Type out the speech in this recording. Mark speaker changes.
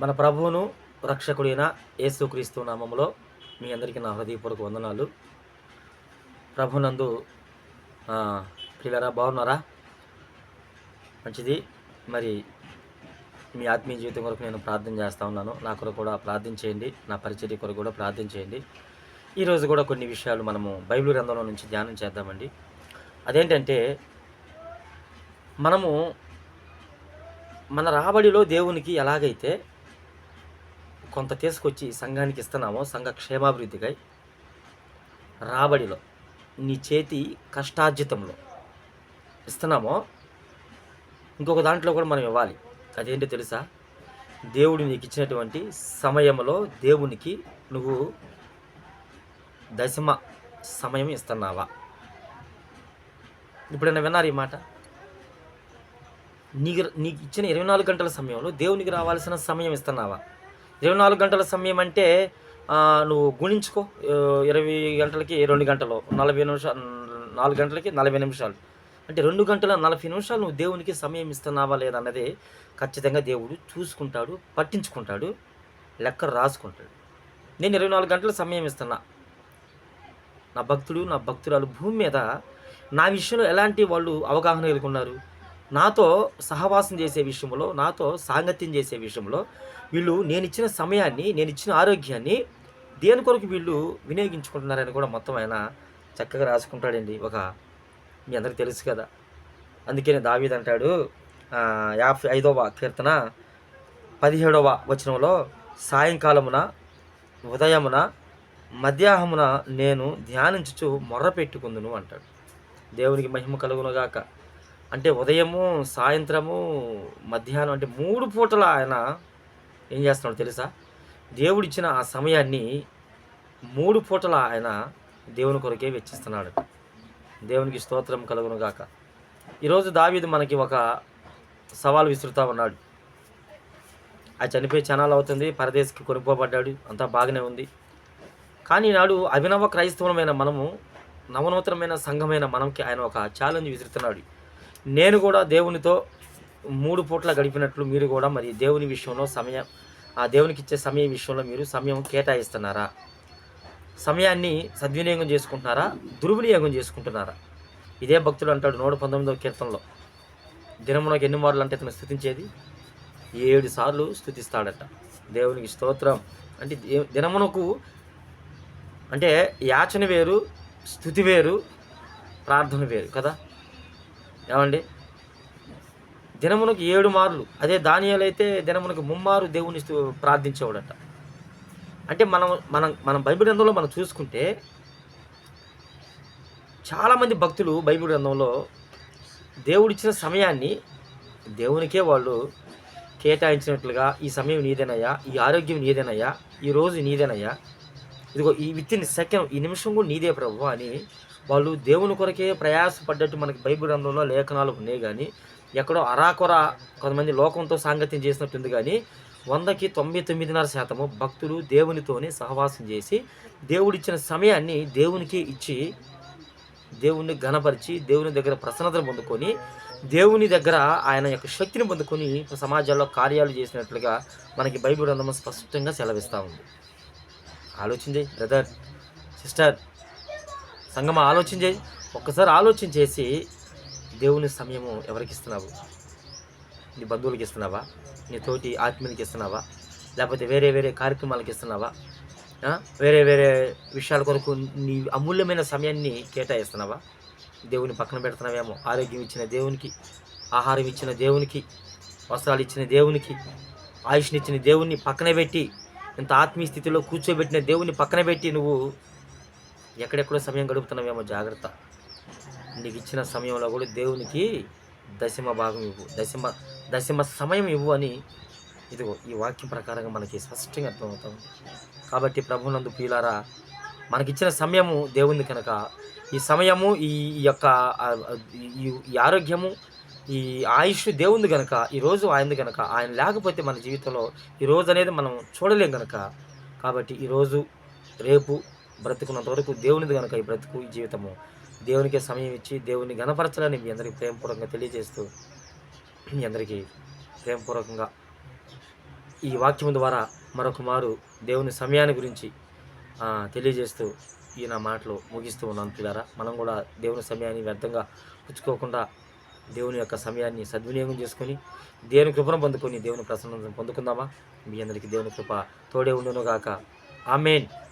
Speaker 1: మన ప్రభువును రక్షకుడైన యేసుక్రీస్తు నామంలో మీ అందరికీ నా హృదయపూర్వక వందనాలు. ప్రభునందు పిల్లరా బాగున్నారా? మంచిది. మరి మీ ఆత్మీయ జీవితం కొరకు నేను ప్రార్థన చేస్తూ ఉన్నాను. నా కొరకు కూడా ప్రార్థన చేయండి. నా పరిచర్య కొరకు కూడా ప్రార్థన చేయండి. ఈరోజు కూడా కొన్ని విషయాలు మనము బైబిల్ గ్రంథంలో నుంచి ధ్యానం చేద్దామండి. అదేంటంటే మనము మన రాబడిలో దేవునికి ఎలాగైతే కొంత తీసుకొచ్చి సంఘానికి ఇస్తున్నామో సంఘ క్షేమాభివృద్ధికై రాబడిలో నీ చేతి కష్టార్జితంలో ఇస్తున్నామో ఇంకొక దాంట్లో కూడా మనం ఇవ్వాలి. అదేంటో తెలుసా? దేవుడు నీకు ఇచ్చినటువంటి సమయంలో దేవునికి నువ్వు దశమ సమయం ఇస్తున్నావా? ఇప్పుడైనా విన్నారు ఈ మాట? నీకు నీకు ఇచ్చిన ఇరవై నాలుగు గంటల సమయంలో దేవునికి రావాల్సిన సమయం ఇస్తున్నావా? ఇరవై నాలుగు గంటల సమయం అంటే నువ్వు గుణించుకో. ఇరవై గంటలకి రెండు గంటలు నలభై నిమిషాలు నాలుగు గంటలకి నలభై నిమిషాలు. అంటే రెండు గంటల నలభై నిమిషాలు నువ్వు దేవునికి సమయం ఇస్తున్నావా లేదన్నది ఖచ్చితంగా దేవుడు చూసుకుంటాడు పట్టించుకుంటాడు లెక్క రాసుకుంటాడు. నేను ఇరవై నాలుగు గంటల సమయం ఇస్తున్నా. నా భక్తుడు నా భక్తురాలు భూమి మీద నా విషయంలో ఎలాంటి వాళ్ళు అవగాహన కలిగి ఉన్నారు? నాతో సహవాసం చేసే విషయంలో నాతో సాంగత్యం చేసే విషయంలో వీళ్ళు నేను ఇచ్చిన సమయాన్ని నేను ఇచ్చిన ఆరోగ్యాన్ని దేని కొరకు వీళ్ళు వినియోగించుకుంటున్నారని కూడా మొత్తం ఆయన చక్కగా రాసుకుంటాడండి. ఒక మీ అందరికి తెలుసు కదా. అందుకనే దావీద్ అంటాడు యాభై ఐదవ కీర్తన పదిహేడవ వచనంలో సాయంకాలమున ఉదయమున మధ్యాహ్నమున నేను ధ్యానించుచు మొర్ర పెట్టుకుందును అంటాడు. దేవునికి మహిమ కలుగునుగాక. అంటే ఉదయము సాయంత్రము మధ్యాహ్నం అంటే మూడు పూటల ఆయన ఏం చేస్తున్నాడు తెలుసా? దేవుడిచ్చిన ఆ సమయాన్ని మూడు పూటల ఆయన దేవుని కొరకే వెచ్చిస్తున్నాడు. దేవునికి స్తోత్రం కలుగునుగాక ఈరోజు దావీదు మనకి ఒక సవాల్ విసురుతా ఉన్నాడు. ఆ చనిపోయి చనాలు అవుతుంది పరదేశికి కొనుక్కోబడ్డాడు అంతా బాగానే ఉంది. కానీ నాడు అభినవ క్రైస్తవమైన మనము నవనూతనమైన సంఘమైన మనంకి ఆయన ఒక ఛాలెంజ్ విసురుతున్నాడు. నేను కూడా దేవునితో మూడు పూట్ల గడిపినట్లు మీరు కూడా మరి దేవుని విషయంలో సమయం ఆ దేవునికి ఇచ్చే సమయం విషయంలో మీరు సమయం కేటాయిస్తున్నారా? సమయాన్ని సద్వినియోగం చేసుకుంటున్నారా? దుర్వినియోగం చేసుకుంటున్నారా? ఇదే భక్తుడు అంటాడు నూట పంతొమ్మిదవ కీర్తనలో. దినమునకు ఎన్ని మార్లు అంటే ఇతను స్థుతించేది? ఏడు సార్లు స్థుతిస్తాడట. దేవునికి స్తోత్రం. అంటే దే- దినమునకు అంటే యాచన వేరు స్థుతి వేరు ప్రార్థన వేరు కదా? ఏమండి? దినమునకు ఏడు మార్లు. అదే దానియాలైతే అయితే దినమునకు ముమ్మారు దేవుని ప్రార్థించేవాడట. అంటే మనం మనం మనం బైబిల్ గ్రంథంలో మనం చూసుకుంటే చాలామంది భక్తులు బైబిల్ గ్రంథంలో దేవుడిచ్చిన సమయాన్ని దేవునికే వాళ్ళు కేటాయించినట్లుగా ఈ సమయం నీదేనయ్యా ఈ ఆరోగ్యం నీదేనయ్యా ఈ రోజు నీదేనయ్యా ఇదిగో ఈ విత్ ఇన్ సెకండ్ ఈ నిమిషం కూడా నీదే ప్రభు అని వాళ్ళు దేవుని కొరకే ప్రయాసపడ్డట్టు మనకి బైబిల్ గ్రంథంలో లేఖనాలు ఉన్నాయి కానీ ఎక్కడో అరాకొర కొంతమంది లోకంతో సాంగత్యం చేసినట్టుంది కానీ వందకి తొంభై తొమ్మిదిన్నర శాతము భక్తులు దేవునితోనే సహవాసం చేసి దేవుడిచ్చిన సమయాన్ని దేవునికి ఇచ్చి దేవుణ్ణి ఘనపరిచి దేవుని దగ్గర ప్రసన్నతను పొందుకొని దేవుని దగ్గర ఆయన యొక్క శక్తిని పొందుకొని సమాజంలో కార్యాలు చేసినట్లుగా మనకి బైబిల్ గ్రంథం స్పష్టంగా సెలవిస్తూ ఉంది. ఆలోచన బ్రదర్. సిస్టర్ సంగమ ఆలోచన ఒక్కసారి ఆలోచన చేసి దేవుని సమయము ఎవరికి ఇస్తున్నావు నీ బంధువులకి ఇస్తున్నావా నీ తోటి ఆత్మీయులకి ఇస్తున్నావా లేకపోతే వేరే వేరే కార్యక్రమాలకు ఇస్తున్నావా వేరే వేరే విషయాల కొరకు నీ అమూల్యమైన సమయాన్ని కేటాయిస్తున్నావా? దేవుని పక్కన పెడుతున్నావేమో? ఆరోగ్యం ఇచ్చిన దేవునికి ఆహారం ఇచ్చిన దేవునికి వస్త్రాలు ఇచ్చిన దేవునికి ఆయుష్నిచ్చిన దేవుణ్ణి పక్కన పెట్టి ఇంత ఆత్మీయ స్థితిలో కూర్చోబెట్టిన దేవుని పక్కన పెట్టి నువ్వు ఎక్కడెక్కడో సమయం గడుపుతున్నావేమో జాగ్రత్త. నీకు ఇచ్చిన సమయంలో కూడా దేవునికి దశమ భాగం ఇవ్వు. దశమ దశమ సమయం ఇవ్వు అని ఇదిగో ఈ వాక్యం ప్రకారంగా మనకి స్పష్టంగా అర్థమవుతుంది. కాబట్టి ప్రభునందు ప్రియులారా మనకిచ్చిన సమయము దేవుంది కనుక ఈ సమయము ఈ యొక్క ఈ ఆరోగ్యము ఈ ఆయుష్ దేవుంది కనుక ఈరోజు ఆయనది కనుక ఆయన లేకపోతే మన జీవితంలో ఈ రోజు అనేది మనం చూడలేం కనుక కాబట్టి ఈరోజు రేపు బ్రతుకున్నంత వరకు దేవునిది కనుక ఈ బ్రతుకు ఈ జీవితము. దేవునికి సమయం ఇచ్చి దేవుని గణపరచాలని మీ అందరికీ ప్రేమపూర్వకంగా తెలియజేస్తూ మీ అందరికీ ప్రేమపూర్వకంగా ఈ వాక్యం ద్వారా మరొక మారు దేవుని సమయాన్ని గురించి తెలియజేస్తూ ఈయన మాటలు ముగిస్తూ ఉన్నాను పిల్లారా. మనం కూడా దేవుని సమయాన్ని వ్యర్థంగా పుచ్చుకోకుండా దేవుని యొక్క సమయాన్ని సద్వినియోగం చేసుకొని దేవుని కృపను పొందుకొని దేవుని ప్రసన్నతను పొందుకుందామా? మీ అందరికీ దేవుని కృప తోడే ఉండును గాక ఆమెన్.